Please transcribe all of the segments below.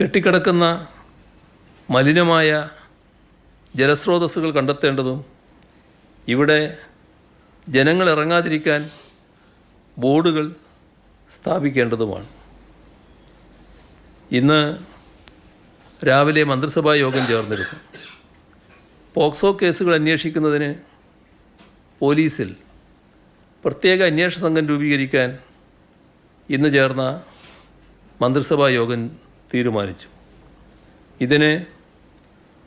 കെട്ടിക്കിടക്കുന്ന മലിനമായ ജലസ്രോതസ്സുകൾ കണ്ടെത്തേണ്ടതും ഇവിടെ ജനങ്ങൾ ഇറങ്ങാതിരിക്കാൻ ബോർഡുകൾ സ്ഥാപിക്കേണ്ടതുമാണ്. ഇന്ന് രാവിലെ മന്ത്രിസഭാ യോഗം ചേർന്നിരുന്നു. പോക്സോ കേസുകൾ അന്വേഷിക്കുന്നതിന് പോലീസിൽ പ്രത്യേക അന്വേഷണ സംഘം രൂപീകരിക്കാൻ ഇന്ന് ചേർന്ന മന്ത്രിസഭാ യോഗം തീരുമാനിച്ചു. ഇതിനെ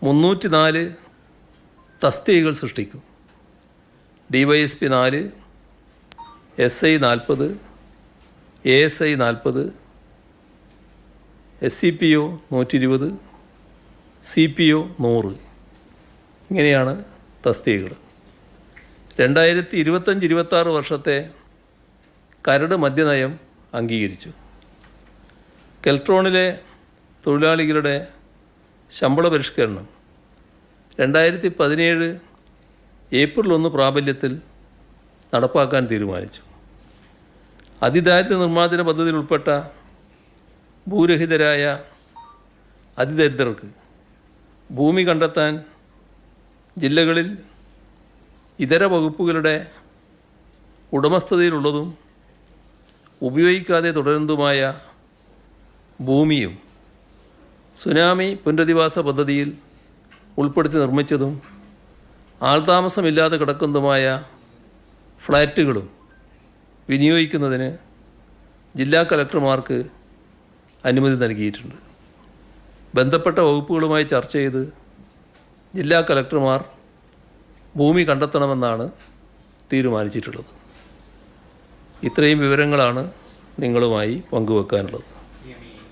മുന്നൂറ്റി നാല് തസ്തികകൾ സൃഷ്ടിക്കും. ഡി വൈ എസ് പി നാല് എസ് ഐ നാൽപ്പത് എ എസ് ഐ നാൽപ്പത് എസ് സി പി ഒ നൂറ്റി ഇരുപത് സി പി ഒ നൂറ്. ഇങ്ങനെയാണ് തസ്തികകൾ. രണ്ടായിരത്തി ഇരുപത്തഞ്ച് ഇരുപത്താറ് വർഷത്തെ കരട് മദ്യനയം അംഗീകരിച്ചു. കെൽട്രോണിലെ തൊഴിലാളികളുടെ ശമ്പള പരിഷ്കരണം. രണ്ടായിരത്തി പതിനേഴ് ഏപ്രിൽ ഒന്ന് പ്രാബല്യത്തിൽ നടപ്പാക്കാൻ തീരുമാനിച്ചു. അതിദാരിദ്ര്യ നിർമ്മാർജന പദ്ധതിയിൽ ഉൾപ്പെട്ട ഭൂരഹിതരായ അതിദരിദ്രർക്ക് ഭൂമി കണ്ടെത്താൻ ജില്ലകളിൽ ഇതര വകുപ്പുകളുടെ ഉടമസ്ഥതയിലുള്ളതും ഉപയോഗിക്കാതെ തുടരുന്നതുമായ ഭൂമിയും സുനാമി പുനരധിവാസ പദ്ധതിയിൽ ഉൾപ്പെടുത്തി നിർമ്മിച്ചതും ആൾതാമസമില്ലാതെ കിടക്കുന്നതുമായ ഫ്ലാറ്റുകളും വിനിയോഗിക്കുന്നതിന് ജില്ലാ കലക്ടർമാർക്ക് അനുമതി നൽകിയിട്ടുണ്ട്. ബന്ധപ്പെട്ട വകുപ്പുകളുമായി ചർച്ച ചെയ്ത് ജില്ലാ കലക്ടർമാർ ഭൂമി കണ്ടെത്തണമെന്നാണ് തീരുമാനിച്ചിട്ടുള്ളത്. ഇത്രയും വിവരങ്ങളാണ് നിങ്ങളുമായി പങ്കുവെക്കാനുള്ളത്.